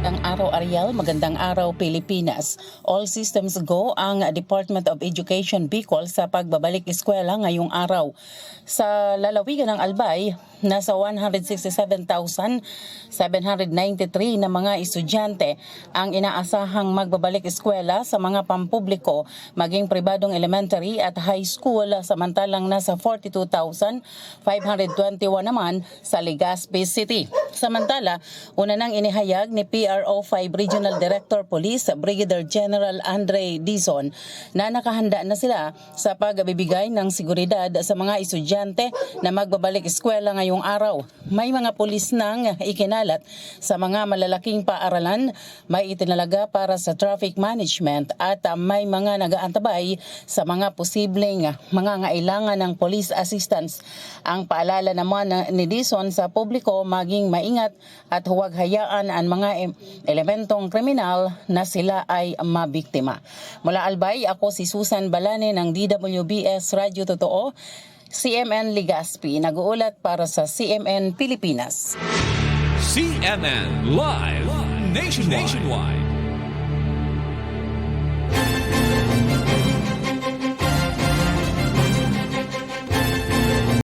Ang araw Ariel, magandang araw Pilipinas. All systems go ang Department of Education Bicol sa pagbabalik eskwela ngayong araw. Sa lalawigan ng Albay, nasa 167,793 na mga estudyante ang inaasahang magbabalik eskwela sa mga pampubliko, maging pribadong elementary at high school samantalang nasa 42,521 naman sa Legazpi City. Samantala, una nang inihayag ni PRO 5 Regional Director Police Brigadier General Andre Dizon na nakahanda na sila sa pagbibigay ng seguridad sa mga estudyante na magbabalik eskwela ngayong araw. May mga pulis nang ikinalat sa mga malalaking paaralan, may itinalaga para sa traffic management at may mga nagaantabay sa mga posibleng mga ngailangan ng police assistance. Ang paalala naman na- ni Dizon sa publiko maging maingat at huwag hayaan ang mga em- elementong kriminal na sila ay mabiktima. Mula Albay, ako si Susan Balane ng DWBS Radyo Totoo, CMN Ligaspi, nag-uulat para sa CMN Pilipinas. CNN Live Nationwide.